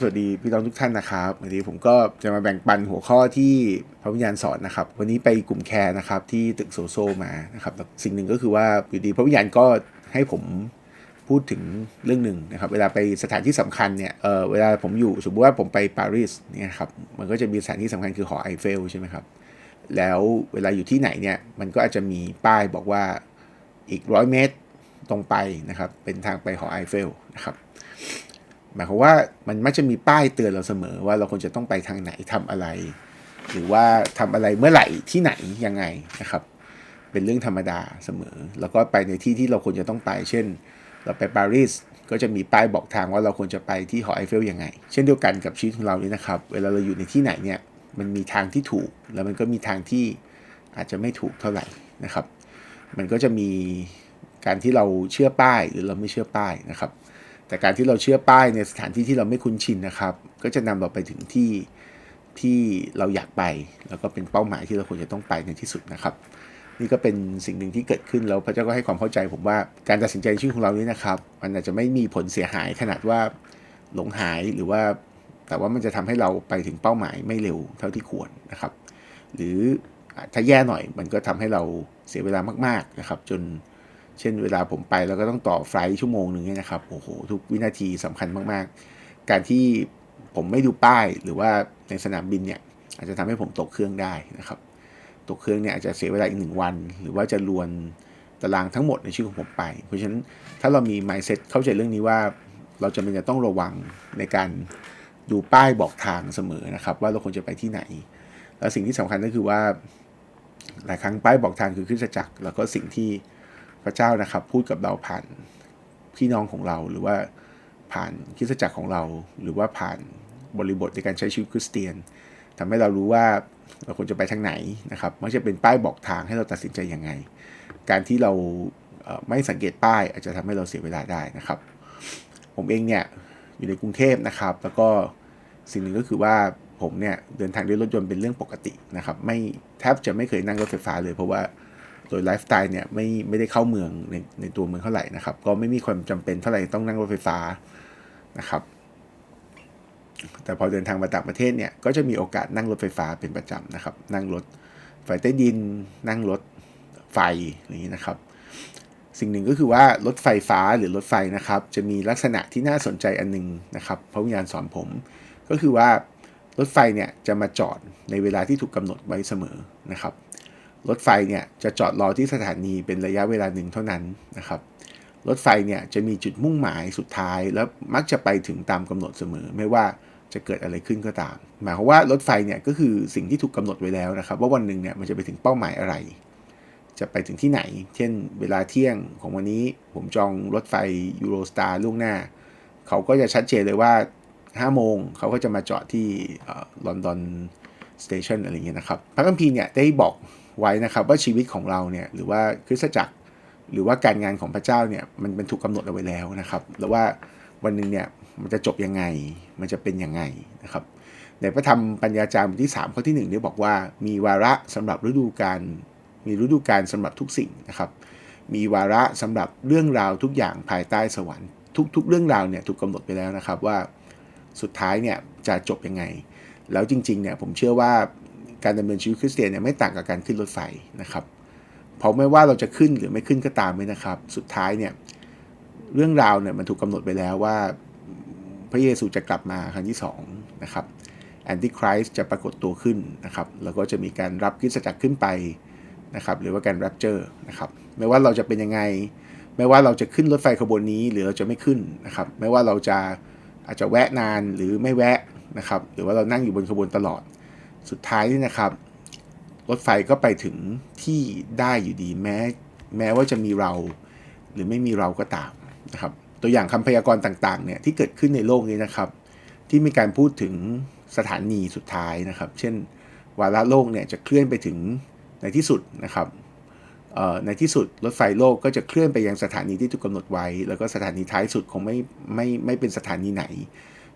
สวัสดีพี่น้องทุกท่านนะครับวันนี้ผมก็จะมาแบ่งปันหัวข้อที่พระวิญญาณสอนนะครับ วันนี้ไปกลุ่มแคร์นะครับที่ตึกโซโซมานะครับสิ่งหนึ่งก็คือว่าอยู่ดีพระวิญญาณก็ให้ผมพูดถึงเรื่องหนึ่งนะครับ เวลาไปสถานที่สำคัญเนี่ยเออเวลาผมอยู่สมมติว่าผมไปปารีสเนี่ยครับมันก็จะมีสถานที่สำคัญคือหอไอเฟลใช่ไหมครับแล้วเวลาอยู่ที่ไหนเนี่ยมันก็อาจจะมีป้ายบอกว่าอีกร้อยเมตรตรงไปนะครับเป็นทางไปหอไอเฟลนะครับ หมายความว่ามันมักจะมีป้ายเตือนเราเสมอว่าเราควรจะต้องไปทางไหนทำอะไร หรือว่าทำอะไรเมื่อไหร่ที่ไหนยังไงนะครับ เป็นเรื่องธรรมดาเสมอ แล้วก็ไปในที่ที่เราควรจะต้องไป เช่น เราไปปารีสก็จะมีป้ายบอกทางว่าเราควรจะไปที่หอไอเฟลยังไง เช่นเดียวกันกับชีวิตของเรานี่นะครับ เวลาเราอยู่ในที่ไหนเนี่ยมันมีทางที่ถูก แล้วมันก็มีทางที่อาจจะไม่ถูกเท่าไหร่นะครับ มันก็จะมีการที่เราเชื่อป้ายหรือเราไม่เชื่อป้ายนะครับ แต่การที่เราเชื่อป้ายในสถานที่ที่เราไม่คุ้นชินนะครับ ก็จะนำเราไปถึงที่ที่เราอยากไป แล้วก็เป็นเป้าหมายที่เราควรจะต้องไปในที่สุดนะครับ นี่ก็เป็นสิ่งหนึ่งที่เกิดขึ้นแล้วพระเจ้าก็ให้ความเข้าใจผมว่าการตัดสินใจในชีวิตของเรานี่นะครับ มันอาจจะไม่มีผลเสียหายขนาดว่าหลงหายหรือว่า แต่ว่ามันจะทำให้เราไปถึงเป้าหมายไม่เร็วเท่าที่ควรนะครับ หรือถ้าแย่หน่อยมันก็ทำให้เราเสียเวลามากๆนะครับ จน เช่นเวลาผมไปแล้วก็ต้องต่อไฟล์ชั่วโมงหนึ่งเนี่ยนะครับโอ้โหทุกวินาทีสำคัญมากๆ การที่ผมไม่ดูป้ายหรือว่าในสนามบินเนี่ยอาจจะทำให้ผมตกเครื่องได้นะครับ ตกเครื่องเนี่ยอาจจะเสียเวลาอีกหนึ่งวัน หรือว่าจะลวนตารางทั้งหมดในชีวิตของผมไป เพราะฉะนั้นถ้าเรามี mindset เข้าใจเรื่องนี้ว่า เราจะเป็นจะต้องระวังในการดูป้ายบอกทางเสมอนะครับ ว่าเราควรจะไปที่ไหน แล้วสิ่งที่สำคัญก็คือว่าหลายครั้งป้ายบอกทางคือคริสตจักรแล้วก็สิ่งที่ พระเจ้านะครับ พูดกับเราผ่านพี่น้องของเราหรือว่าผ่านคริสตจักรของเรา หรือว่าผ่านบริบทในการใช้ชีวิตคริสเตียนทำให้เรารู้ว่าเราควรจะไปทางไหนนะครับมักจะเป็นป้ายบอกทางให้เราตัดสินใจยังไง การที่เราไม่สังเกตป้ายอาจจะทำให้เราเสียเวลาได้นะครับ ผมเองเนี่ยอยู่ในกรุงเทพนะครับ แล้วก็สิ่งหนึ่งก็คือว่าผมเนี่ยเดินทางด้วยรถยนต์เป็นเรื่องปกตินะครับ ไม่แทบจะไม่เคยนั่งรถไฟฟ้าเลยเพราะว่า โดยไลฟ์สไตล์เนี่ยไม่ไม่ได้เข้าเมืองในในตัวเมืองเท่าไหร่นะครับ ก็ไม่มีความจำเป็นเท่าไหร่ต้องนั่งรถไฟฟ้านะครับ แต่พอเดินทางมาต่างประเทศเนี่ยก็จะมีโอกาสนั่งรถไฟฟ้าเป็นประจำนะครับ นั่งรถไฟใต้ดิน นั่งรถไฟอย่างนี้นะครับ สิ่งหนึ่งก็คือว่ารถไฟฟ้าหรือรถไฟนะครับ จะมีลักษณะที่น่าสนใจอันนึงนะครับพระวิญญาณสอนผม ก็คือว่ารถไฟเนี่ยจะมาจอดในเวลาที่ถูกกาหนดไว้เสมอนะครับ รถไฟเนี่ยจะจอดรอที่สถานีเป็นระยะเวลาหนึ่งเท่านั้นนะครับ รถไฟเนี่ยจะมีจุดมุ่งหมายสุดท้าย แล้วมักจะไปถึงตามกำหนดเสมอ ไม่ว่าจะเกิดอะไรขึ้นก็ตาม หมายความว่ารถไฟเนี่ยก็คือสิ่งที่ถูกกาหนดไว้แล้วนะครับ ว่าวันหนึ่งเนี่ยมันจะไปถึงเป้าหมายอะไร จะไปถึงที่ไหน เช่น เวลาเที่ยงของวันนี้ผมจองรถไฟยูโรสตาร์ล่วงหน้า เขาก็จะชัดเจนเลยว่า5โมงเขาก็จะมาจอดที่ลอนดอนสเตชันอะไรเงี้ยนะครับพระคัมภีร์เนี่ยได้บอก ไว้นะครับว่าชีวิตของเราเนี่ยหรือว่าคริสตจักรหรือว่าการงานของพระเจ้าเนี่ยมันเป็นถูกกาหนดเอาไว้แล้วนะครับ แล้วว่าวันหนึ่งเนี่ยมันจะจบยังไง มันจะเป็นยังไงนะครับ ในพระธรรมปัญญาจารย์บทที่3ข้อที่1ได้บอกว่ามีวาระสำหรับฤดูกาลมีฤดูกาลสำหรับทุกสิ่งนะครับ มีวาระสำหรับเรื่องราวทุกอย่างภายใต้สวรรค์ทุก ๆ เรื่องราวเนี่ยถูกกาหนดไปแล้วนะครับว่าสุดท้ายเนี่ยจะจบยังไง แล้วจริงๆเนี่ยผมเชื่อว่า การดำเนินชีวิตคริสเตียนเนี่ยไม่ต่างกับการขึ้นรถไฟนะครับเพราะไม่ว่าเราจะขึ้นหรือไม่ขึ้นก็ตามเลยนะครับ สุดท้ายเนี่ยเรื่องราวเนี่ยมันถูกกาหนดไปแล้วว่าพระเยซูจะกลับมาครั้งที่2นะครับแอนติคริสจะปรากฏตัวขึ้นนะครับแล้วก็จะมีการรับคริสตจักรขึ้นไปนะครับหรือว่าการรับเจอร์นะครับไม่ว่าเราจะเป็นยังไง ไม่ว่าเราจะขึ้นรถไฟขบวนนี้หรือเราจะไม่ขึ้นนะครับไม่ว่าเราจะอาจจะแวะนานหรือไม่แวะนะครับหรือว่าเรานั่งอยู่บนขบวนตลอด สุดท้ายนี่นะครับ รถไฟก็ไปถึงที่ได้อยู่ดีแม้ แม้ว่าจะมีเราหรือไม่มีเราก็ตามนะครับ ตัวอย่างคำพยากรณ์ต่างๆเนี่ยที่เกิดขึ้นในโลกนี้นะครับ ที่มีการพูดถึงสถานีสุดท้ายนะครับ เช่น วาระโลกเนี่ยจะเคลื่อนไปถึงในที่สุดนะครับในที่สุดรถไฟโลกก็จะเคลื่อนไปยังสถานีที่ถูกกาหนดไว้ แล้วก็สถานีท้ายสุดคงไม่ไม่ไม่เป็นสถานีไหน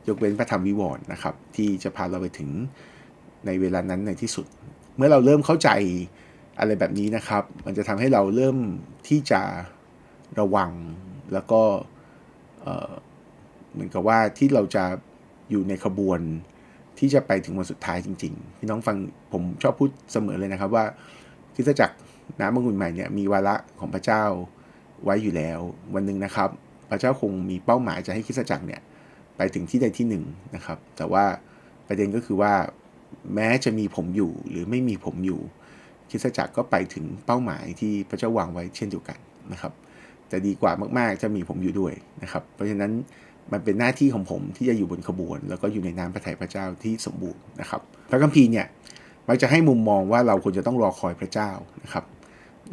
ยกเว้นพระธรรมวิวรณ์นะครับ ที่จะพาเราไปถึง ในเวลานั้นในที่สุด เมื่อเราเริ่มเข้าใจอะไรแบบนี้นะครับ มันจะทำให้เราเริ่มที่จะระวังแล้วก็เหมือนกับว่าที่เราจะอยู่ในขบวนที่จะไปถึงวันสุดท้ายจริงๆ พี่น้องฟังผมชอบพูดเสมอเลยนะครับว่าคริสตจักรน้ำมงุ่นใหม่เนี่ยมีวาระของพระเจ้าไว้อยู่แล้ว วันหนึ่งนะครับ พระเจ้าคงมีเป้าหมายจะให้คริสตจักรเนี่ยไปถึงที่ใดที่หนึ่งนะครับ แต่ว่าประเด็นก็คือว่า แม้จะมีผมอยู่หรือไม่มีผมอยู่คริสตจักรก็ไปถึงเป้าหมายที่พระเจ้าวางไว้เช่นเดียวกันนะครับ แต่ดีกว่ามากๆจะมีผมอยู่ด้วยนะครับ เพราะฉะนั้นมันเป็นหน้าที่ของผมที่จะอยู่บนขบวน แล้วก็อยู่ในน้ำพระทัยพระเจ้าที่สมบูรณ์นะครับ พระคัมภีร์เนี่ยมักจะให้มุมมองว่าเราควรจะต้องรอคอยพระเจ้านะครับ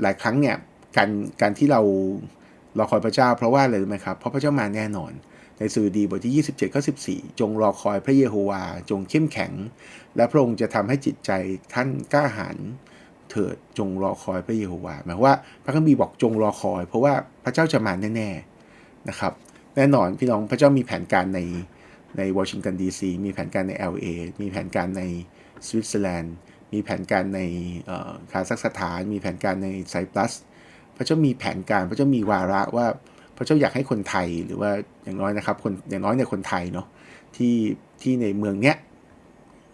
หลายครั้งเนี่ยการการที่เรารอคอยพระเจ้า เพราะว่าอะไรรู้ไหมครับเพราะพระเจ้ามาแน่นอน ในสุดีบทที่ 27ข้อ14 จงรอคอยพระเยโฮวา จงเข้มแข็ง และพระองค์จะทำให้จิตใจท่านกล้าหาญเถิดจงรอคอยพระเยโฮวาหมายว่าพระคัมภีร์บอกจงรอคอย เพราะว่าพระเจ้าจะมาแน่ๆนะครับ แน่นอนพี่น้องพระเจ้ามีแผนการในในวอชิงตันดีซีมีแผนการใน LA มีแผนการในสวิตเซอร์แลนด์ มีแผนการในคาซัคสถาน มีแผนการในไซปรัส พระเจ้ามีแผนการพระเจ้ามีวาระว่า พระเจ้าอยากให้คนไทยหรือว่าอย่างน้อยนะครับคนอย่างน้อยในคนไทยเนาะที่ที่ในเมืองเนี้ย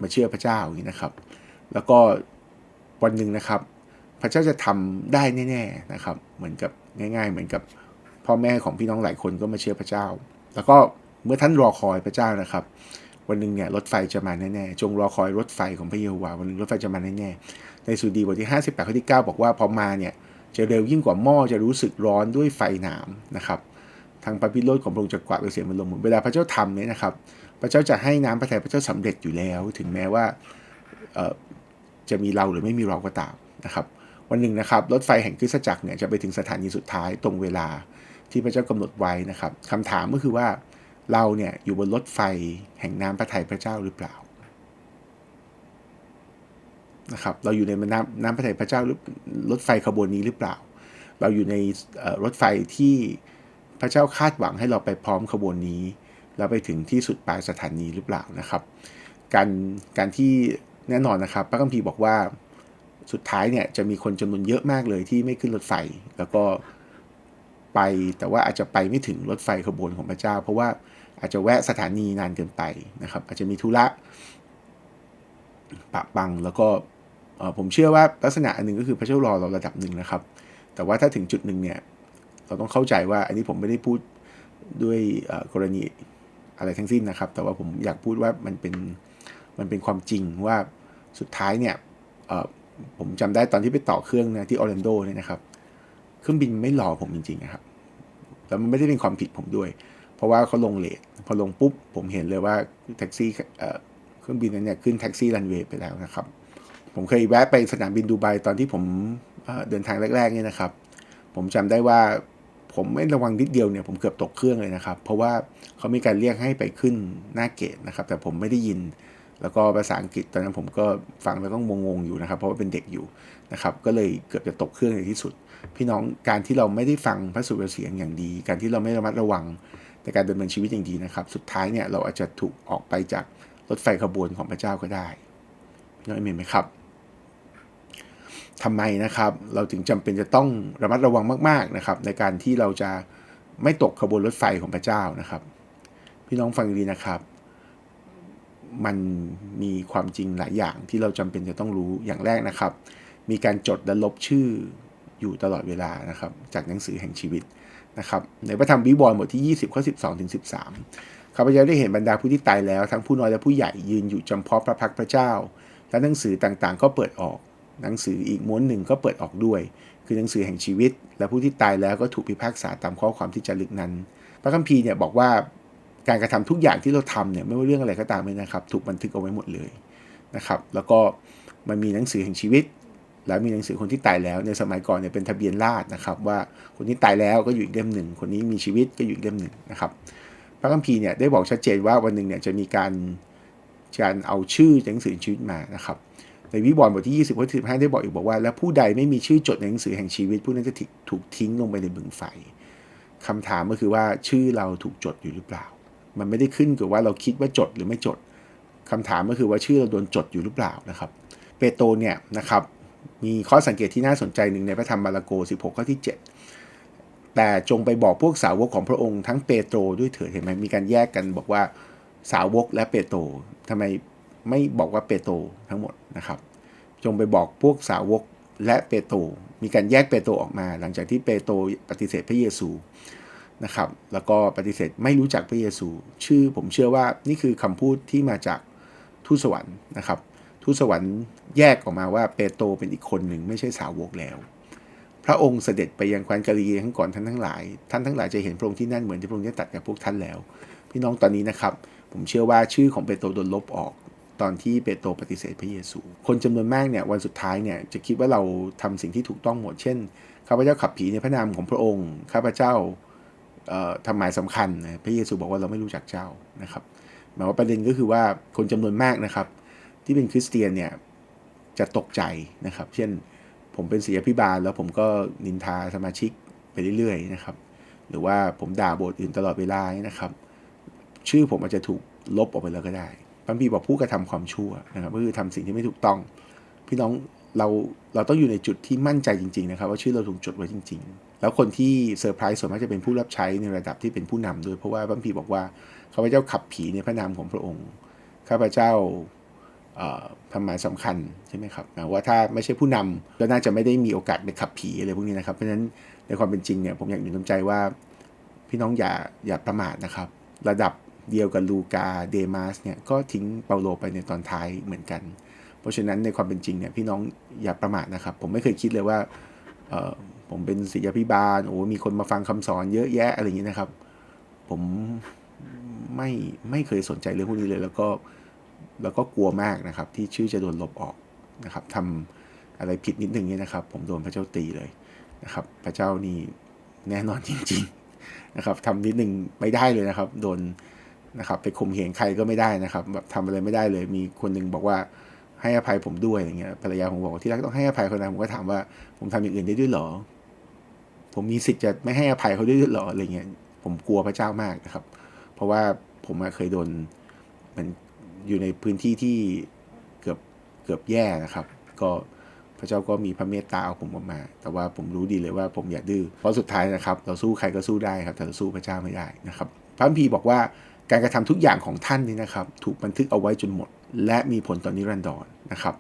มาเชื่อพระเจ้าอย่างนี้นะครับ แล้วก็วันหนึ่งนะครับ พระเจ้าจะทำได้แน่ๆนะครับ เหมือนกับง่าย ๆ เหมือนกับพ่อแม่ของพี่น้องหลายคนก็มาเชื่อพระเจ้า แล้วก็เมื่อท่านรอคอยพระเจ้านะครับ วันหนึ่งเนี่ยรถไฟจะมาแน่ๆจงรอคอยรถไฟของพระเยโฮวาวันหนึ่งรถไฟจะมาแน่ๆในสุดีบทที่ 58ข้อที่ 9 บอกว่าพอมาเนี่ย จะเร็วยิ่งกว่าหม้อจะรู้สึกร้อนด้วยไฟหนามนะครับทางพระพิโรธของพระองค์จะกวาดเสียงมันลงหมุนเวลาพระเจ้าทำเนี่ยนะครับ พระเจ้าจะให้น้ำพระทัยพระเจ้าสำเร็จอยู่แล้ว ถึงแม้ว่าจะมีเราหรือไม่มีเราก็ตามนะครับ วันหนึ่งนะครับรถไฟแห่งคริสตจักรเนี่ยจะไปถึงสถานีสุดท้ายตรงเวลาที่พระเจ้ากำหนดไว้นะครับคำถามก็คือว่าเราเนี่ยอยู่บนรถไฟแห่งน้ำพระทัยพระเจ้าหรือเปล่า นะครับ เราอยู่ในน้ำน้ำพระทัยพระเจ้าหรือรถไฟขบวนนี้หรือเปล่า เราอยู่ในรถไฟที่พระเจ้าคาดหวังให้เราไปพร้อมขบวนนี้แล้วไปถึงที่สุดปลายสถานีหรือเปล่านะครับ การการที่แน่นอนนะครับ พระคัมภีร์บอกว่าสุดท้ายเนี่ยจะมีคนจำนวนเยอะมากเลยที่ไม่ขึ้นรถไฟ แล้วก็ไปแต่ว่าอาจจะไปไม่ถึงรถไฟขบวนของพระเจ้า เพราะว่าอาจจะแวะสถานีนานเกินไปนะครับ อาจจะมีธุระ ปะบัง แล้วก็ผมเชื่อว่าลักษณะอันหนึ่งก็คือพระเจ้ารอเราระดับหนึ่งนะครับ แต่ว่าถ้าถึงจุดหนึ่งเนี่ยเราต้องเข้าใจว่าอันนี้ผมไม่ได้พูดด้วยกรณีอะไรทั้งสิ้นนะครับ แต่ว่าผมอยากพูดว่ามันเป็นมันเป็นความจริงว่าสุดท้ายเนี่ยผมจำได้ตอนที่ไปต่อเครื่องนะที่ออร์แลนโดเนี่ยนะครับ เครื่องบินไม่รอผมจริงๆนะครับแล้วมันไม่ได้เป็นความผิดผมด้วย เพราะว่าเขาลงเลทพอลงปุ๊บผมเห็นเลยว่าแท็กซี่ เครื่องบินนั้นเนี่ยขึ้นแท็กซี่รันเวย์ไปแล้วนะครับ ผมเคยแวะไปสนามบินดูไบตอนที่ผมเดินทางแรกๆเนี่ยนะครับ ผมจำได้ว่าผมไม่ระวังนิดเดียวเนี่ยผมเกือบตกเครื่องเลยนะครับ เพราะว่าเขามีการเรียกให้ไปขึ้นหน้าเกตนะครับ แต่ผมไม่ได้ยิน แล้วก็ภาษาอังกฤษตอนนั้นผมก็ฟังแล้วก็งงๆอยู่นะครับ เพราะว่าเป็นเด็กอยู่นะครับ ก็เลยเกือบจะตกเครื่องในที่สุด พี่น้องการที่เราไม่ได้ฟังพระสุรเสียงอย่างดี การที่เราไม่ระมัดระวังในการดำเนินชีวิตอย่างดีนะครับ สุดท้ายเนี่ยเราอาจจะถูกออกไปจาก รถไฟขบวนของพระเจ้าก็ได้พี่น้องเห็นไหมครับทำไมนะครับเราถึงจำเป็นจะต้องระมัดระวังมากๆนะครับ ในการที่เราจะไม่ตกขบวนรถไฟของพระเจ้านะครับ พี่น้องฟังดีนะครับ มันมีความจริงหลายอย่างที่เราจำเป็นจะต้องรู้อย่างแรกนะครับ มีการจดและลบชื่ออยู่ตลอดเวลานะครับ จากหนังสือแห่งชีวิตนะครับ ในพระธรรมวิวรณ์บทที่ 20ข้อ12ถึง13 ข้าพเจ้าได้เห็นบรรดาผู้ที่ตายแล้ว ทั้งผู้น้อยและผู้ใหญ่ยืนอยู่จำเพาะพระพักพระเจ้า และหนังสือต่างๆ ก็เปิดออก หนังสืออีกม้วนหนึ่งก็เปิดออกด้วย คือหนังสือแห่งชีวิต และผู้ที่ตายแล้วก็ถูกพิพากษาตามข้อความที่จะลึกนั้น พระคัมภีร์เนี่ยบอกว่าการกระทำทุกอย่างที่เราทำเนี่ยไม่ว่าเรื่องอะไรก็ตามเลยนะครับถูกบันทึกเอาไว้หมดเลยนะครับ แล้วก็มันมีหนังสือแห่งชีวิต แล้วมีหนังสือคนที่ตายแล้วในสมัยก่อนเนี่ยเป็นทะเบียนราษนะครับ ว่าคนที่ตายแล้วก็อยู่อีกเล่มหนึ่ง คนนี้มีชีวิตก็อยู่อีกเล่มหนึ่งนะครับ พระคัมภีร์เนี่ยได้บอกชัดเจนว่าวันหนึ่งเนี่ยจะมีการการเอาชื่อหนังสือชีวิตมานะครับ ในวิบวรณ์บทที่ 20ข้อที่15 ได้บอกอีกบอกว่า และผู้ใดไม่มีชื่อจดในหนังสือแห่งชีวิต ผู้นั้นจะถูกทิ้งลงไปในบึงไฟคำถามก็คือว่าชื่อเราถูกจดอยู่หรือเปล่า มันไม่ได้ขึ้นกับว่าเราคิดว่าจดหรือไม่จดคำถามก็คือว่าชื่อเราโดนจดอยู่หรือเปล่านะครับ เปโตรเนี่ยนะครับมีข้อสังเกตที่น่าสนใจหนึ่งในพระธรรมมาระโก 16 ข้อที่ 7 แต่จงไปบอกพวกสาวกของพระองค์ทั้งเปโตรด้วยเถิดเห็นไหมมีการแยกกันบอกว่าสาวกและเปโตรทำไมไม่บอกว่าเปโตรทั้งหมดนะครับ จงไปบอกพวกสาวกและเปโตรมีการแยกเปโตรออกมา หลังจากที่เปโตรปฏิเสธพระเยซูนะครับ แล้วก็ปฏิเสธไม่รู้จักพระเยซู ชื่อผมเชื่อว่านี่คือคำพูดที่มาจากทูตสวรรค์นะครับทูตสวรรค์แยกออกมาว่าเปโตรเป็นอีกคนหนึ่งไม่ใช่สาวกแล้ว ระองค์เสด็จไปยังแคว้นกาลีทั้งก่อนท่านทั้งหลาย ท่านทั้งหลายจะเห็นพระองค์ที่นั่นเหมือนที่พระองค์ได้ตัดกับพวกท่านแล้ว พี่น้องตอนนี้นะครับ ผมเชื่อว่าชื่อของเปโตรโดนลบออกตอนที่เปโตรปฏิเสธพระเยซู คนจำนวนมากเนี่ยวันสุดท้ายเนี่ยจะคิดว่าเราทำสิ่งที่ถูกต้องหมด เช่น ข้าพเจ้าขับผีในพระนามของพระองค์ ข้าพเจ้าทำหมายสำคัญนะพระเยซูบอกว่าเราไม่รู้จักเจ้านะครับหมายว่าประเด็นก็คือว่าคนจำนวนมากนะครับ ที่เป็นคริสเตียนเนี่ยจะตกใจนะครับ เช่น ผมเป็นศิษยาพิบาล แล้วผมก็นินทาสมาชิกไปเรื่อยๆนะครับ หรือว่าผมด่าบสถ์อื่นตลอดเวลานะครับ ชื่อผมอาจจะถูกลบออกไปแล้วก็ได้พระบีบอกผู้กระทำความชั่วนะครับก็คือทำสิ่งที่ไม่ถูกต้อง พี่น้องเราเราต้องอยู่ในจุดที่มั่นใจจริงๆนะครับ ว่าชื่อเราถูกจดไว้จริง ๆ แล้วคนที่เซอร์ไพรส์ส่วนมากจะเป็นผู้รับใช้ในระดับที่เป็นผู้นำด้วยเพราะว่าพระบีบอกว่าข้าพเจ้าขับผีในพระนามของพระองค์ข้าพเจ้า ทำหมายสำคัญใช่ไหมครับว่าถ้าไม่ใช่ผู้นำก็น่าจะไม่ได้มีโอกาสไปขับผีอะไรพวกนี้นะครับ เพราะฉะนั้นในความเป็นจริงเนี่ยผมอยากหนุนน้ำใจว่า พี่น้องอย่าอย่าประมาทนะครับ ระดับเดียวกับลูกาเดมาสเนี่ยก็ทิ้งเปาโลไปในตอนท้ายเหมือนกัน เพราะฉะนั้นในความเป็นจริงเนี่ยพี่น้องอย่าประมาทนะครับ ผมไม่เคยคิดเลยว่าผมเป็นศิษยาพิบาลโอ้มีคนมาฟังคำสอนเยอะแยะอะไรอย่างนี้นะครับ ผมไม่ไม่เคยสนใจเรื่องพวกนี้เลย แล้วก็ แล้วก็กลัวมากนะครับ ที่ชื่อจะโดนลบออกนะครับทำอะไรผิดนิดนึงเนี่ยนะครับ ผมโดนพระเจ้าตีเลยนะครับ พระเจ้านี่แน่นอนจริง ๆนะครับทำนิดนึงไม่ได้เลยนะครับ โดนนะครับ ไปข่มเหงใครก็ไม่ได้นะครับ แบบทำอะไรไม่ได้เลย มีคนหนึ่งบอกว่าให้อภัยผมด้วยอย่างเงี้ยภรรยาผมบอกที่รักต้องให้อภัยคนนั้นผมก็ถามว่าผมทำอย่างอื่นได้ด้วยหรอ ผมมีสิทธิ์จะไม่ให้อภัยเขาได้ด้วยหรออะไรเงี้ยผมกลัวพระเจ้ามากนะครับ เพราะว่าผมเคยโดนมัน อยู่ในพื้นที่ที่เกือบเกือบแย่นะครับ ก็พระเจ้าก็มีพระเมตตาเอาผมออกมา แต่ว่าผมรู้ดีเลยว่าผมอย่าดื้อ เพราะสุดท้ายนะครับ เราสู้ใครก็สู้ได้ครับ แต่เราสู้พระเจ้าไม่ได้นะครับ พระพีบอกว่าการกระทำทุกอย่างของท่านนี่นะครับ ถูกบันทึกเอาไว้จนหมด และมีผลต่อนนิรันดรนะครับ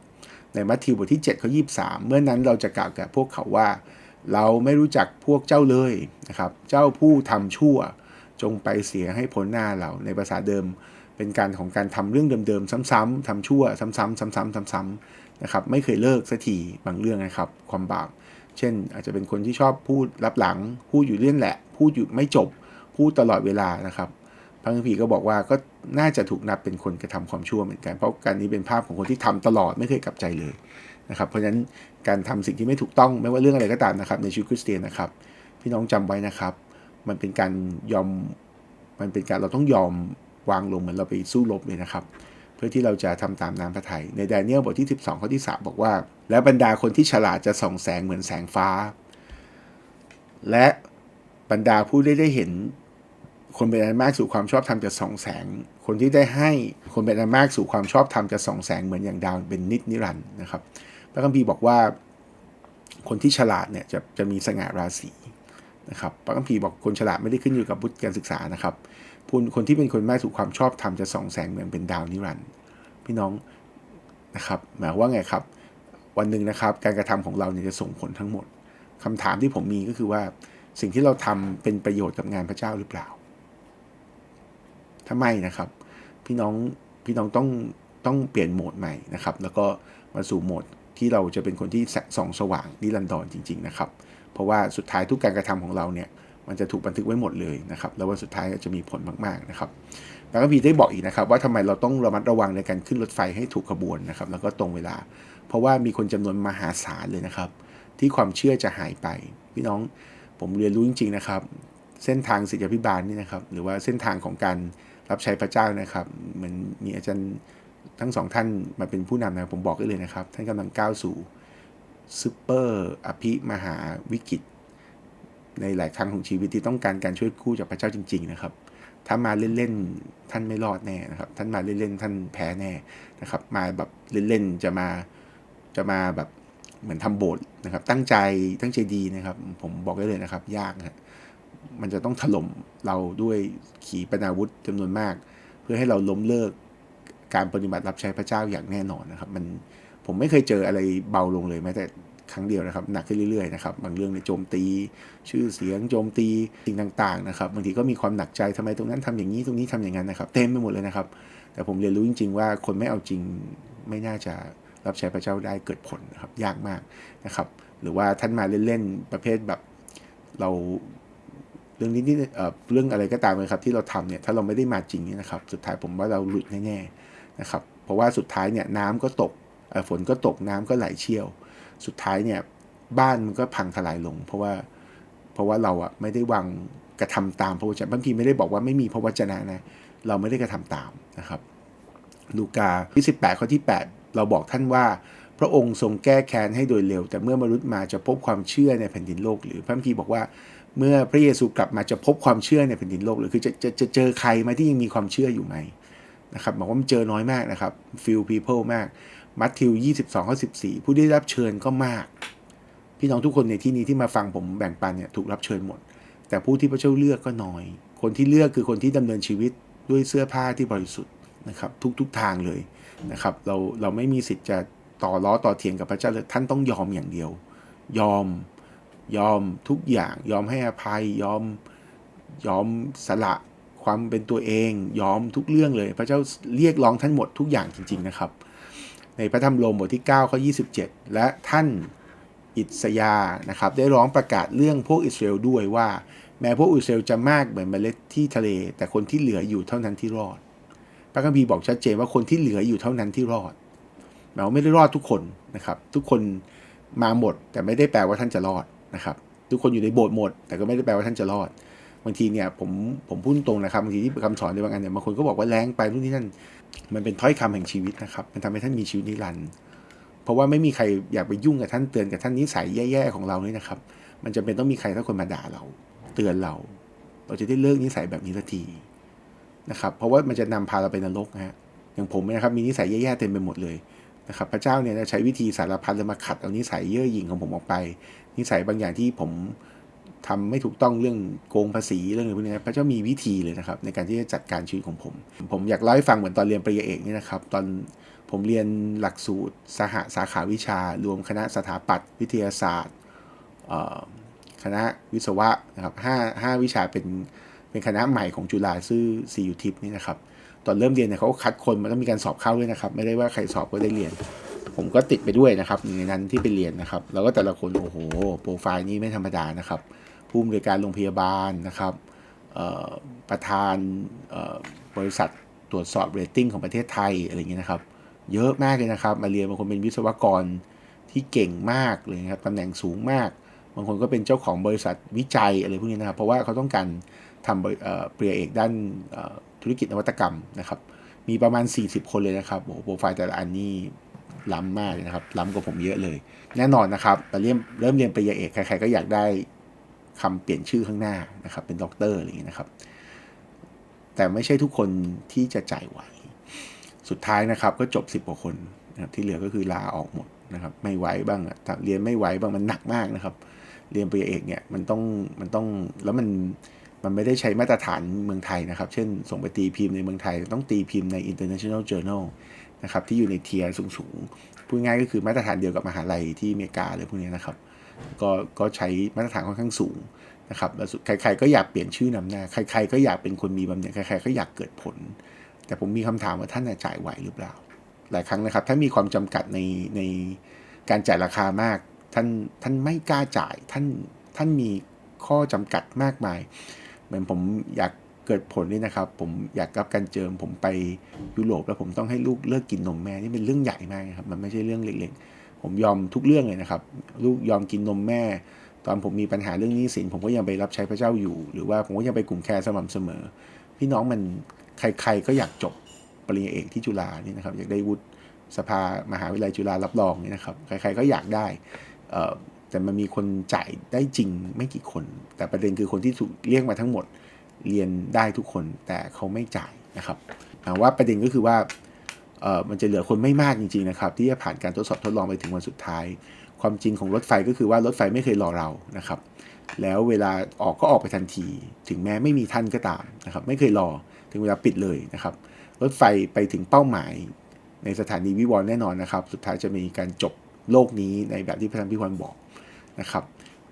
ในมัทธิวบทที่7ข้อ23 เมื่อนั้นเราจะกล่าวแก่พวกเขาว่า เราไม่รู้จักพวกเจ้าเลยนะครับ เจ้าผู้ทำชั่วจงไปเสียให้พ้นหน้าเรา ในภาษาเดิม เป็นการของการทำเรื่องเดิมๆซ้ำๆทำชั่วซ้ำๆซ้ำๆซ้ำๆนะครับไม่เคยเลิกสักทีบางเรื่องนะครับ ความบาปเช่น อาจจะเป็นคนที่ชอบพูดรับหลังพูดอยู่เรื่อยแหละ พูดอยู่ไม่จบพูดตลอดเวลานะครับพระคัมภีร์ก็บอกว่าก็น่าจะถูกนับเป็นคนกระทำความชั่วเหมือนกันเพราะการนี้เป็นภาพของคนที่ทำตลอดไม่เคยกลับใจเลยนะครับ เพราะฉะนั้นการทำสิ่งที่ไม่ถูกต้องไม่ว่าเรื่องอะไรก็ตามนะครับ ในชีวิตคริสเตียนนะครับ พี่น้องจำไว้นะครับ มันเป็นการยอมมันเป็นการเราต้องยอม วางลงเหมือนเราไปสู้รบเลยนะครับ เพื่อที่เราจะทำตามน้ำพระทัยในแดเนียลบทที่ 12ข้อที่3บอกว่า และบรรดาคนที่ฉลาดจะส่องแสงเหมือนแสงฟ้า และบรรดาผู้ได้ได้เห็น คนเป็นอันมากสู่ความชอบธรรมจะส่องแสง คนที่ได้ให้คนเป็นอันมากสู่ความชอบธรรมจะส่องแสงเหมือนอย่างดาวเป็นนิดนิรันด์นะครับ พระคัมภีร์บอกว่าคนที่ฉลาดเนี่ยจะจะมีสง่าราศีนะครับพระคัมภีร์บอกคนฉลาดไม่ได้ขึ้นอยู่กับบุตรการศึกษานะครับ คนที่เป็นคนมากสู่ความชอบธรรมจะส่องแสงเหมือนเป็นดาวนิรันด์พี่น้องนะครับ หมายว่าไงครับ วันหนึ่งนะครับ การกระทำของเราเนี่ยจะส่งผลทั้งหมดคำถามที่ผมมีก็คือว่าสิ่งที่เราทำเป็นประโยชน์กับงานพระเจ้าหรือเปล่า ถ้าไม่นะครับ พี่น้องพี่น้องต้องต้องเปลี่ยนโหมดใหม่นะครับ แล้วก็มาสู่โหมดที่เราจะเป็นคนที่ส่องสว่างนิรันดรจริง ๆ นะครับ เพราะว่าสุดท้ายทุกการกระทำของเราเนี่ย มันจะถูกบันทึกไว้หมดเลยนะครับแล้ววันสุดท้ายจะมีผลมากๆนะครับแล้วก็พีได้บอกอีกนะครับ ว่าทำไมเราต้องระมัดระวังในการขึ้นรถไฟให้ถูกขบวนนะครับ แล้วก็ตรงเวลา เพราะว่ามีคนจำนวนมหาศาลเลยนะครับ ที่ความเชื่อจะหายไป พี่น้องผมเรียนรู้จริง ๆนะครับ เส้นทางศิษยพิบาลนี่นะครับ หรือว่าเส้นทางของการรับใช้พระเจ้านะครับเหมือนมีอาจารย์ทั้งสองท่านมาเป็นผู้นำนะผมบอกได้เลยนะครับ ท่านกำลังก้าวสู่ซูเปอร์อภิมหาวิกฤต ในหลายครั้งของชีวิตที่ต้องการการช่วยกู้จากพระเจ้าจริง ๆ นะครับ ถ้ามาเล่นๆท่านไม่รอดแน่นะครับ ท่านมาเล่นๆท่านแพ้แน่นะครับ มาแบบเล่นๆจะมาจะมาแบบเหมือนทำโบสถ์นะครับ ตั้งใจตั้งใจดีนะครับ ผมบอกได้เลยนะครับ ยากนะมันจะต้องถล่มเราด้วยขีปนาวุธจำนวนมาก เพื่อให้เราล้มเลิกการปฏิบัติรับใช้พระเจ้าอย่างแน่นอนนะครับ มันผมไม่เคยเจออะไรเบาลงเลยแม้แต่ ครั้งเดียวนะครับหนักขึ้นเรื่อยๆนะครับบางเรื่องในโจมตี ชื่อเสียงโจมตีสิ่งต่างๆนะครับบางทีก็มีความหนักใจทำไมตรงนั้นทำอย่างนี้ตรงนี้ทำอย่างนั้นนะครับ เต็มไปหมดเลยนะครับ แต่ผมเรียนรู้จริง ๆ ว่าคนไม่เอาจริงไม่น่าจะรับใช้พระเจ้าได้เกิดผลนะครับยากมากนะครับ หรือว่าท่านมาเล่นๆประเภทแบบเราเรื่องนี้นี่เรื่องอะไรก็ตามเลยครับที่เราทำเนี่ยถ้าเราไม่ได้มาจริงนี่นะครับสุดท้ายผมว่าเราหลุดแน่ๆนะครับเพราะว่าสุดท้ายเนี่ยน้ำก็ตกฝนก็ตกน้ำก็ไหลเชี่ยว สุดท้ายเนี่ยบ้านมันก็พังทลายลง เพราะว่าเพราะว่าเราอะไม่ได้วางกระทำตามพระวจนะบางทีไม่ได้บอกว่าไม่มีพระวจนะนะเราไม่ได้กระทำตามนะครับ ลูกาที่18ข้อที่ 8 เราบอกท่านว่า พระองค์ทรงแก้แค้นให้โดยเร็ว แต่เมื่อมนุษย์มาจะพบความเชื่อในแผ่นดินโลก หรือพระคัมภีร์บอกว่าเมื่อพระเยซูกลับมาจะพบความเชื่อในแผ่นดินโลกหรือคือจะจะจะเจอใครไหมที่ยังมีความเชื่ออยู่ไหมนะครับบอกว่ามันเจอน้อยมากนะครับ few people มาก มัทธิว 22ข้อ14 ผู้ได้รับเชิญก็มาก พี่น้องทุกคนในที่นี้ที่มาฟังผมแบ่งปันเนี่ยถูกรับเชิญหมด แต่ผู้ที่พระเจ้าเลือกก็น้อย คนที่เลือกคือคนที่ดำเนินชีวิตด้วยเสื้อผ้าที่บริสุทธิ์นะครับทุกๆทางเลยนะครับเราเราไม่มีสิทธิ์จะต่อล้อต่อเถียงกับพระเจ้าเลยท่านต้องยอมอย่างเดียว ยอมยอมทุกอย่างยอมให้อภัยยอมยอมสละความเป็นตัวเอง ยอมทุกเรื่องเลย พระเจ้าเรียกร้องท่านหมดทุกอย่างจริง ๆนะครับ ในพระธรรมโรมบทที่9ข้อ27 และท่านอิสยานะครับได้ร้องประกาศเรื่องพวกอิสราเอลด้วยว่า แม้พวกอิสราเอลจะมากเหมือนเมล็ดที่ทะเล แต่คนที่เหลืออยู่เท่านั้นที่รอด พระคัมภีร์บอกชัดเจนว่าคนที่เหลืออยู่เท่านั้นที่รอดหมายว่าไม่ได้รอดทุกคนนะครับ ทุกคนมาหมด แต่ไม่ได้แปลว่าท่านจะรอดนะครับ ทุกคนอยู่ในโบสถ์หมด แต่ก็ไม่ได้แปลว่าท่านจะรอดบางทีเนี่ยผมผมพูดตรงนะครับบางทีที่คำสอนในบางอันเนี่ยบางคนก็บอกว่าแรงไปนู่นนี่นั่น มันเป็นถ้อยคำแห่งชีวิตนะครับ มันทำให้ท่านมีชีวิตนิรันดร์เพราะว่าไม่มีใครอยากไปยุ่งกับท่านเตือนกับท่านนิสัยแย่ๆของเราเลยนะครับ มันจะเป็นต้องมีใครสักคนมาด่าเรา เตือนเรา เราจะได้เลิกนิสัยแบบนี้สักทีนะครับ เพราะว่ามันจะนำพาเราไปนรกนะฮะอย่างผมนะครับมีนิสัยแย่ๆเต็มไปหมดเลยนะครับ พระเจ้าเนี่ยใช้วิธีสารพัดเลยมาขัดเอานิสัยเย่อหยิ่งของผมออกไป นิสัยบางอย่างที่ผม ทำไม่ถูกต้องเรื่องโกงภาษีเรื่องอะไรพวกนี้พระเจ้ามีวิธีเลยนะครับ ในการที่จะจัดการชีวิตของผม ผมอยากเล่าให้ฟังเหมือนตอนเรียนปริญญาเอกนี่นะครับ ตอนผมเรียนหลักสูตรสหสาขาวิชา รวมคณะสถาปัตย์วิทยาศาสตร์คณะวิศวะนะครับห้าห้าวิชาเป็นเป็นคณะใหม่ของจุฬาซื่อซียูทิปนี่นะครับ ตอนเริ่มเรียนเนี่ยเขาคัดคนมันต้องมีการสอบเข้าด้วยนะครับ ไม่ได้ว่าใครสอบก็ได้เรียน ผมก็ติดไปด้วยนะครับในนั้นที่ไปเรียนนะครับ แล้วก็แต่ละคนโอ้โหโปรไฟล์นี้ไม่ธรรมดานะครับ ผู้อำนวยการโรงพยาบาลนะครับประธานบริษัทตรวจสอบเรตติ้งของประเทศไทยอะไรอย่างเงี้ยนะครับ เยอะมากเลยนะครับ มาเรียนบางคนเป็นวิศวกรที่เก่งมากเลยครับตำแหน่งสูงมาก บางคนก็เป็นเจ้าของบริษัทวิจัยอะไรพวกนี้นะครับ เพราะว่าเขาต้องการทำเปริญญาเอกด้านธุรกิจนวัตกรรมนะครับ มีประมาณ 40 คนเลยนะครับโอ้โปรไฟล์แต่ละอันนี่ล้ำมากนะครับ ล้ำกว่าผมเยอะเลย แน่นอนนะครับตอนเริ่มเริ่มเรียนปริญญาเอกใครๆก็อยากได้ คำเปลี่ยนชื่อข้างหน้านะครับ เป็นด็อกเตอร์อะไรอย่างนี้นะครับ แต่ไม่ใช่ทุกคนที่จะจ่ายไหว สุดท้ายนะครับ ก็จบ 10กว่าคนนะครับที่เหลือก็คือลาออกหมดนะครับ ไม่ไหวบ้างเรียนไม่ไหวบ้างมันหนักมากนะครับ เรียนปริญญาเอกเนี่ยมันต้องมันต้องแล้วมันมันไม่ได้ใช้มาตรฐานเมืองไทยนะครับ เช่น ส่งไปตีพิมพ์ในเมืองไทย ต้องตีพิมพ์ใน international journal นะครับ ที่อยู่ในเทียร์สูงๆ พูดง่ายก็คือมาตรฐานเดียวกับมหาลัยที่อเมริกาเลยพวกนี้นะครับ ก็ก็ใช้มาตรฐานค่อนข้างสูงนะครับใครๆก็อยากเปลี่ยนชื่อนำหน้า ใคร ๆ ก็อยากเป็นคนมีบำเหน็จใครๆก็อยากเกิดผล แต่ผมมีคำถามว่าท่านจ่ายไหวหรือเปล่า หลายครั้งนะครับ ถ้ามีความจำกัดในในการจ่ายราคามาก ท่านท่านไม่กล้าจ่าย ท่านท่านมีข้อจำกัดมากมาย เหมือนผมอยากเกิดผลนี่นะครับ ผมอยากรับการเจิม ผมไปยุโรปแล้วผมต้องให้ลูกเลิกกินนมแม่ นี่เป็นเรื่องใหญ่มากครับ มันไม่ใช่เรื่องเล็กๆ ผมยอมทุกเรื่องเลยนะครับ ลูกยอมกินนมแม่ ตอนผมมีปัญหาเรื่องนี้สินผมก็ยังไปรับใช้พระเจ้าอยู่ หรือว่าผมก็ยังไปกลุ่มแคร์สม่ำเสมอ พี่น้องมันใคร ๆ ก็อยากจบปริญญาเอกที่จุฬานี่นะครับ อยากได้วุฒิสภามหาวิทยาลัยจุฬารับรองนี่นะครับ ใคร ๆ ก็อยากได้แต่มันมีคนจ่ายได้จริงไม่กี่คน แต่ประเด็นคือคนที่ถูกเรียกมาทั้งหมดเรียนได้ทุกคนแต่เขาไม่จ่ายนะครับแต่ว่าประเด็นก็คือว่า มันจะเหลือคนไม่มากจริงๆนะครับที่จะผ่านการทดสอบทดลองไปถึงวันสุดท้าย ความจริงของรถไฟก็คือว่ารถไฟไม่เคยรอเรานะครับ แล้วเวลาออกก็ออกไปทันที ถึงแม้ไม่มีท่านก็ตามนะครับไม่เคยรอถึงเวลาปิดเลยนะครับ รถไฟไปถึงเป้าหมาย ในสถานีวิวรณ์แน่นอนนะครับ สุดท้ายจะมีการจบโลกนี้ในแบบที่พระธรรมพิวันบอกนะครับ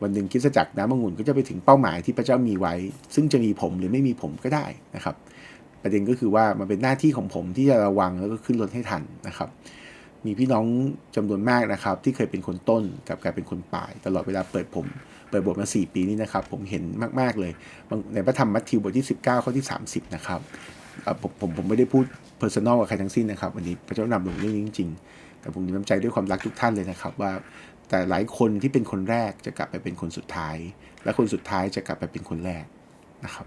วันหนึ่งคริสตจักรน้ำองุ่นก็จะไปถึงเป้าหมายที่พระเจ้ามีไว้ ซึ่งจะมีผมหรือไม่มีผมก็ได้นะครับ ประเด็นก็คือว่ามันเป็นหน้าที่ของผมที่จะระวังแล้วก็ขึ้นรถให้ทันนะครับ มีพี่น้องจำนวนมากนะครับ ที่เคยเป็นคนต้นกับกลายเป็นคนปลาย ตลอดเวลาเปิดผม เปิดบทมา 4 ปีนี้นะครับ ผมเห็นมาก ๆ เลยในพระธรรมมัทธิวบทที่ 19 ข้อที่ 30 นะครับผมผมผมไม่ได้พูด personal กับใครทั้งสิ้นนะครับวันนี้พระเจ้านำลงเรื่องนี้จริงๆ แต่ผมมีน้ำใจด้วยความรักทุกท่านเลยนะครับว่าแต่หลายคนที่เป็นคนแรกจะกลับไปเป็นคนสุดท้าย และคนสุดท้ายจะกลับไปเป็นคนแรกนะครับ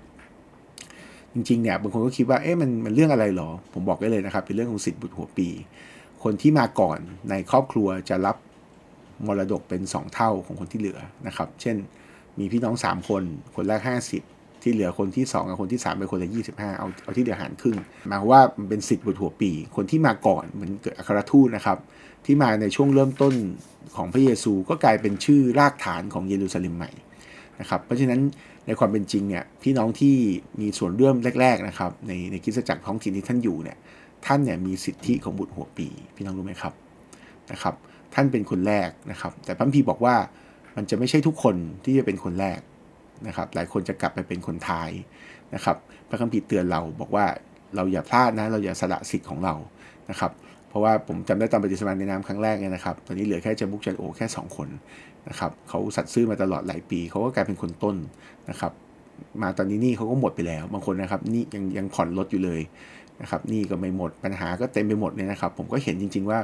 จริงๆเนี่ยบางคนก็คิดว่าเอ๊ะมันมันเรื่องอะไรหรอ ผมบอกได้เลยนะครับ เป็นเรื่องของสิทธิ์บุตรหัวปี คนที่มาก่อนในครอบครัวจะรับมรดกเป็น 2 เท่าของคนที่เหลือนะครับ เช่น มีพี่น้อง 3 คน คนแรก 50 ที่เหลือคนที่ 2 กับคนที่ 3 เป็นคนละ 25 เอาเอาที่เหลือหารครึ่งหมายว่ามันเป็นสิทธิ์บุตรหัวปี คนที่มาก่อนมันเกิดอัครทูตนะครับ ที่มาในช่วงเริ่มต้นของพระเยซูก็กลายเป็นชื่อรากฐานของเยรูซาเล็มใหม่ นะครับ เพราะฉะนั้นในความเป็นจริงเนี่ยพี่น้องที่มีส่วนร่วมแรก ๆนะครับ ในในคิสจักรท้องถิ่นที่ท่านอยู่เนี่ยท่านเนี่ยมีสิทธิของบุตรหัวปี พี่น้องรู้ไหมครับนะครับ ท่านเป็นคนแรกนะครับ แต่พัมภีบอกว่ามันจะไม่ใช่ทุกคนที่จะเป็นคนแรกนะครับ หลายคนจะกลับไปเป็นคนท้ายนะครับ พระคัมภีร์เตือนเราบอกว่าเราอย่าพลาดนะเราอย่าสละสิทธิ์ของเรานะครับ เพราะว่าผมจำได้ตอนปฏิสมาในน้ำครั้งแรกเนี่ยนะครับ ตอนนี้เหลือแค่เจมุกจันโอแค่ 2 คน นะครับเขาสัตย์ซื่อมาตลอดหลายปี เขาก็กลายเป็นคนต้นนะครับมาตอนนี้หนี่เขาก็หมดไปแล้ว บางคนนะครับหนี่ยังยังผ่อนรถอยู่เลยนะครับหนี่ก็ไม่หมดปัญหาก็เต็มไปหมดเลยนะครับ ผมก็เห็นจริง ๆ ว่า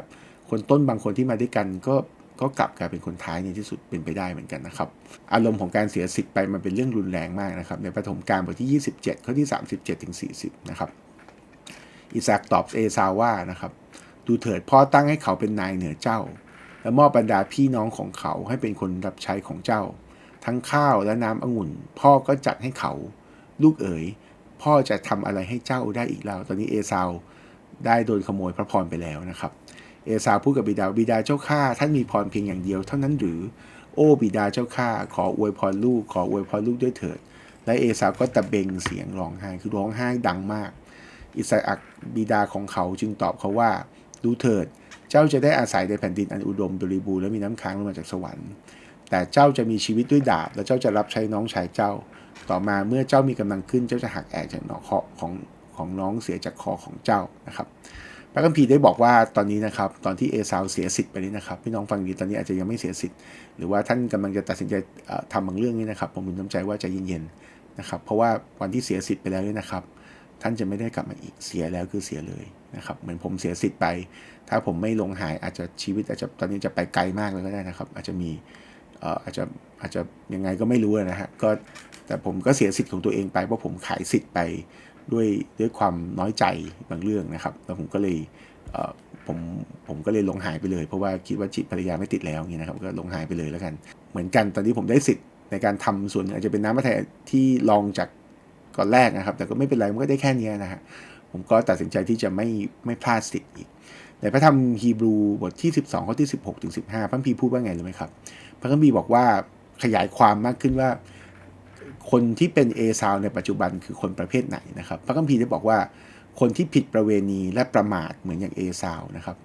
คนต้นบางคนที่มาด้วยกันก็ก็กลับกลายเป็นคนท้ายในที่สุดเป็นไปได้เหมือนกันนะครับ อารมณ์ของการเสียสิทธิ์ไปมันเป็นเรื่องรุนแรงมากนะครับในปฐมกาลบทที่ 27 ข้อที่ 37ถึง40 นะครับอิสากตอบเอซาวว่านะครับดูเถิดพ่อตั้งให้เขาเป็นนายเหนือเจ้า และมอบบรรดาพี่น้องของเขาให้เป็นคนรับใช้ของเจ้า ทั้งข้าวและน้ำองุ่น พ่อก็จัดให้เขา ลูกเอ๋ย พ่อจะทำอะไรให้เจ้าได้อีกแล้ว ตอนนี้เอซาวได้โดนขโมยพระพรไปแล้วนะครับ เอซาวพูดกับบิดาบิดาเจ้าข้าท่านมีพรเพียงอย่างเดียวเท่านั้นหรือ โอ้บิดาเจ้าข้าขออวยพรลูก ขออวยพรลูกด้วยเถิด และเอซาวก็ตะเบงเสียงร้องไห้คือร้องไห้ดังมาก อิสอักบิดาของเขาจึงตอบเขาว่า ดูเถิด เจ้าจะได้อาศัยในแผ่นดินอันอุดมบริบูรณ์และมีน้ำค้างลงมาจากสวรรค์ แต่เจ้าจะมีชีวิตด้วยดาบ และเจ้าจะรับใช้น้องชายเจ้า ต่อมาเมื่อเจ้ามีกำลังขึ้นเจ้าจะหักแอกจากหนอคอของของน้องเสียจากคอของเจ้านะครับพระคัมภีร์ได้บอกว่าตอนนี้นะครับตอนที่เอซาวเสียสิทธิ์ไปนี้นะครับพี่น้องฟังดีตอนนี้อาจจะยังไม่เสียสิทธิ์หรือว่าท่านกำลังจะตัดสินใจทำบางเรื่องนี้นะครับผมมีน้ำใจว่าใจเย็นๆนะครับเพราะว่าวันที่เสียสิทธิ์ไปแล้วนี่นะครับ ท่านจะไม่ได้กลับมาอีกเสียแล้วคือเสียเลยนะครับ เหมือนผมเสียสิทธิ์ไป ถ้าผมไม่ลงหายอาจจะชีวิตอาจจะตอนนี้จะไปไกลมากเลยก็ได้นะครับ อาจจะมีอาจจะอาจจะยังไงก็ไม่รู้นะฮะก็แต่ผมก็เสียสิทธิ์ของตัวเองไปเพราะผมขายสิทธิ์ไปด้วยด้วยความน้อยใจบางเรื่องนะครับ แล้วผมก็เลยผมผมก็เลยลงหายไปเลย เพราะว่าคิดว่าจิตภรรยาไม่ติดแล้วนี่นะครับ ก็ลงหายไปเลยแล้วกัน เหมือนกันตอนนี้ผมได้สิทธิ์ในการทำส่วนอาจจะเป็นน้ำมะแทที่ลองจาก ก่อนแรกนะครับ แต่ก็ไม่เป็นไรมันก็ได้แค่นี้นะฮะผมก็ตัดสินใจที่จะไม่ไม่พลาดสิทธิ์อีก ในพระธรรมฮีบรูบทที่ 12ข้อที่16ถึง15 พระคัมภีร์พูดว่าไงรู้ไหมครับ พระคัมภีร์บอกว่าขยายความมากขึ้นว่า คนที่เป็นเอซาวในปัจจุบันคือคนประเภทไหนนะครับ พระคัมภีร์ได้บอกว่าคนที่ผิดประเวณีและประมาทเหมือนอย่างเอซาวนะครับ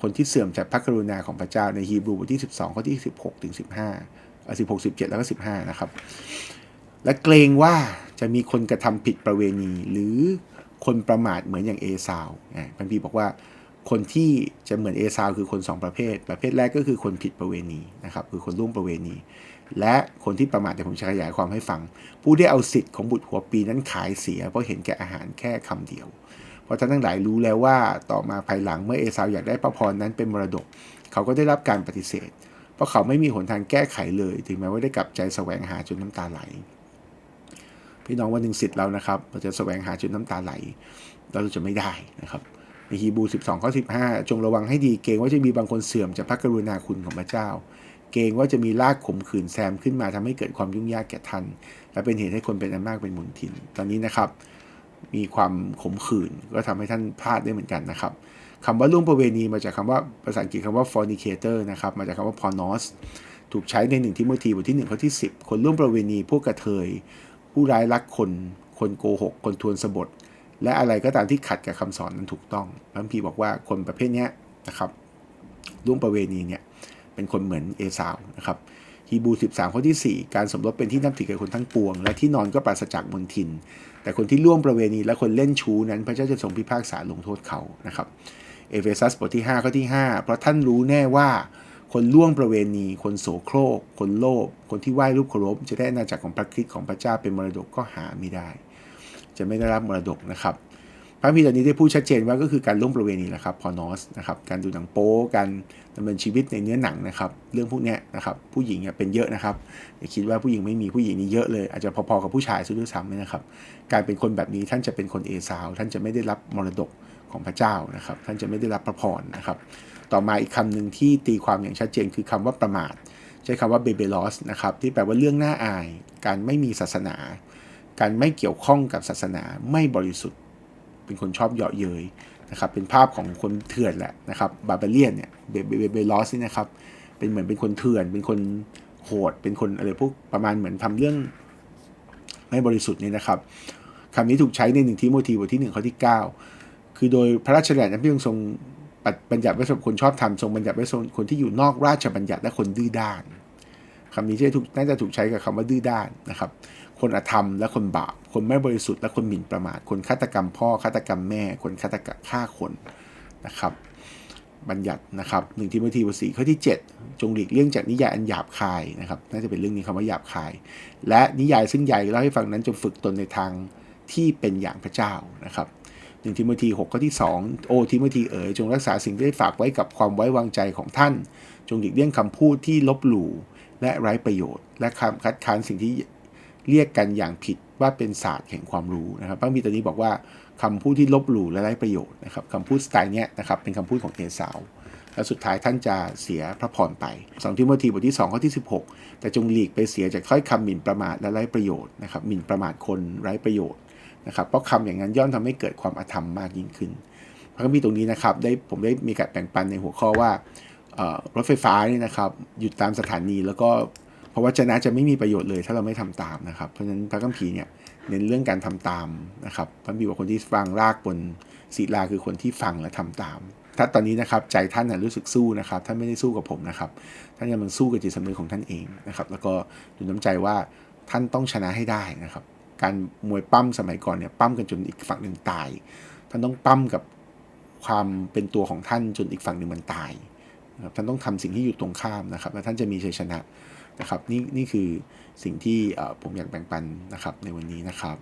คนที่เสื่อมจากพระกรุณาของพระเจ้าในฮีบรูบทที่ 12ข้อที่ 16ถึง15 16 17 แล้วก็ 15 นะครับ และเกรงว่า จะมีคนกระทำผิดประเวณี หรือคนประมาทเหมือนอย่างเอซาวพันพีบอกว่าคนที่จะเหมือนเอซาวคือคน 2 ประเภท ประเภทแรกก็คือคนผิดประเวณีนะครับคือคนร่วมประเวณี และคนที่ประมาทแต่ผมจะขยายความให้ฟัง ผู้ได้เอาสิทธิ์ของบุตรหัวปีนั้นขายเสีย เพราะเห็นแก่อาหารแค่คำเดียว เพราะท่านทั้งหลายรู้แล้วว่าต่อมาภายหลังเมื่อเอซาวอยากได้พระพรนั้นเป็นมรดก เขาก็ได้รับการปฏิเสธ เพราะเขาไม่มีหนทางแก้ไขเลย ถึงแม้ว่าได้กลับใจแสวงหาจนน้ำตาไหล พี่น้องวันหนึ่งสิทธิ์เรานะครับ เราจะแสวงหาจนน้ำตาไหลเราจะไม่ได้นะครับในฮีบู 12 ข้อ 15 จงระวังให้ดีเกรงว่าจะมีบางคนเสื่อมจากพระกรุณาคุณของพระเจ้า เกรงว่าจะมีลากขมขื่นแซมขึ้นมาทำให้เกิดความยุ่งยากแก่ท่านและเป็นเหตุให้คนเป็นอันมากเป็นหมุนทิน ตอนนี้นะครับ มีความขมขื่นก็ทำให้ท่านพลาดได้เหมือนกันนะครับคำว่าล่วงประเวณีมาจากคำว่าภาษาอังกฤษคำว่า fornicator นะครับมาจากคำว่า pornos ถูกใช้ในหนึ่งทิโมธีบทที่1ข้อที่ 10 คนล่วงประเวณีพวกกระเทย ผู้ร้ายรักคน คนโกหก คนทวนสบท และอะไรก็ตามที่ขัดกับคำสอนนั้นถูกต้องพระคัมภีร์บอกว่าคนประเภทนี้นะครับร่วมประเวณีเนี่ยเป็นคนเหมือนเอสาวนะครับฮีบู 13 ข้อที่ 4 การสมรสเป็นที่นับถือแก่คนทั้งปวง และที่นอนก็ปราศจากมนทิน แต่คนที่ร่วมประเวณีและคนเล่นชู้นั้นพระเจ้าจะทรงพิพากษาลงโทษเขานะครับเอเฟซัสบทที่5ข้อที่ 5 เพราะท่านรู้แน่ว่า คนล่วงประเวณี คนโสโครก คนโลภ คนที่ไหว้รูปเคารพจะได้อาณาจักรของพระคริสต์ของพระเจ้าเป็นมรดกก็หาไม่ได้ จะไม่ได้รับมรดกนะครับ พระพีตอนนี้ได้พูดชัดเจนว่าก็คือการร่วมประเวณีแหละครับพอนอสนะครับ การดูหนังโป๊การดำเนินชีวิตในเนื้อหนังนะครับ เรื่องพวกนี้นะครับ ผู้หญิงเนี่ยเป็นเยอะนะครับอย่าคิดว่าผู้หญิงไม่มีผู้หญิงนี่เยอะเลย อาจจะพอๆกับผู้ชายซะด้วยซ้ำนะครับ การเป็นคนแบบนี้ท่านจะเป็นคนเอซาว ท่านจะไม่ได้รับมรดกของพระเจ้านะครับ ท่านจะไม่ได้รับพระพรนะครับ ต่อมาอีกคำหนึ่งที่ตีความอย่างชัดเจนคือคำว่าประมาท ใช้คำว่าเบเบลอสนะครับที่แปลว่าเรื่องน่าอาย การไม่มีศาสนา การไม่เกี่ยวข้องกับศาสนาไม่บริสุทธิ์ เป็นคนชอบเหยาะเย้ยนะครับเป็นภาพของคนเถื่อนแหละนะครับบาเบเลียนเนี่ยเบเบลอสนี่นะครับเป็นเหมือนเป็นคนเถื่อน เป็นคนโหด เป็นคนอะไรพวกประมาณเหมือนทำเรื่องไม่บริสุทธิ์นี่นะครับคำนี้ถูกใช้ในหนึ่งทิโมธีบทที่หนึ่งข้อที่ 9 คือโดยพระราชบัญญัตินั้นพระองค์ทรง บัญญัติไว้สำหรับคนชอบธรรมทรงบัญญัติไว้สำหรับคนที่อยู่นอกราชบัญญัติและคนดื้อด้านคำนี้จะถูกน่าจะถูกใช้กับคำว่าดื้อด้านนะครับ คนอธรรมและคนบาป คนไม่บริสุทธิ์และคนหมิ่นประมาท คนฆาตกรรมพ่อฆาตกรรมแม่ คนฆาตกรรมฆ่าคนนะครับ บัญญัตินะครับหนึ่งทิโมธีบทสี่ข้อที่ 7 จงหลีกเลี่ยงจากนิยายอันหยาบคายนะครับ น่าจะเป็นเรื่องนี้คำว่าหยาบคาย และนิยายซึ่งใหญ่เล่าให้ฟังนั้นจงฝึกตนในทางที่เป็นอย่างพระเจ้านะครับ หนึ่งทิโมธีหกข้อที่2โอทิโมธีเอ๋ยจงรักษาสิ่งที่ได้ฝากไว้กับความไว้วางใจของท่าน จงหลีกเลี่ยงคำพูดที่ลบหลู่และไร้ประโยชน์ และคำคัดค้านสิ่งที่เรียกกันอย่างผิดว่าเป็นศาสตร์แห่งความรู้นะครับพระมีตอนนี้บอกว่าคำพูดที่ลบหลู่และไร้ประโยชน์นะครับคำพูดสไตล์เนี้ยนะครับเป็นคำพูดของเอสาวและสุดท้ายท่านจะเสียพระพรไป2ทิโมธีบทที่2ข้อที่ 16 แต่จงหลีกไปเสียจากถ้อยคำหมิ่นประมาทและไร้ประโยชน์นะครับหมิ่นประมาทคนไร้ประโยชน์ นะครับเพราะคำอย่างนั้นย่อมทำให้เกิดความอธรรมมากยิ่งขึ้น พระคัมภีร์ตรงนี้นะครับได้ผมได้มีการแบ่งปันในหัวข้อว่ารถไฟฟ้านี่นะครับหยุดตามสถานีแล้วก็เพราะว่าจนะจะไม่มีประโยชน์เลยถ้าเราไม่ทำตามนะครับ เพราะฉะนั้นพระคัมภีร์เนี่ยเน้นเรื่องการทำตามนะครับพระคัมภีร์บอกคนที่ฟังรากบนศิลาคือคนที่ฟังและทำตาม ถ้าตอนนี้นะครับใจท่านนะรู้สึกสู้นะครับท่านไม่ได้สู้กับผมนะครับท่านกำลังสู้กับจิตสำนึกของท่านเองนะครับแล้วก็ดูน้ำใจว่าท่านต้องชนะให้ได้นะครับ การมวยปั้มสมัยก่อนเนี่ยปั้มกันจนอีกฝั่งหนึ่งตาย ท่านต้องปั้มกับความเป็นตัวของท่านจนอีกฝั่งหนึ่งมันตายนะครับท่านต้องทำสิ่งที่อยู่ตรงข้ามนะครับ แล้วท่านจะมีชัยชนะนะครับ นี่นี่คือสิ่งที่ผมอยากแบ่งปันนะครับในวันนี้นะครับ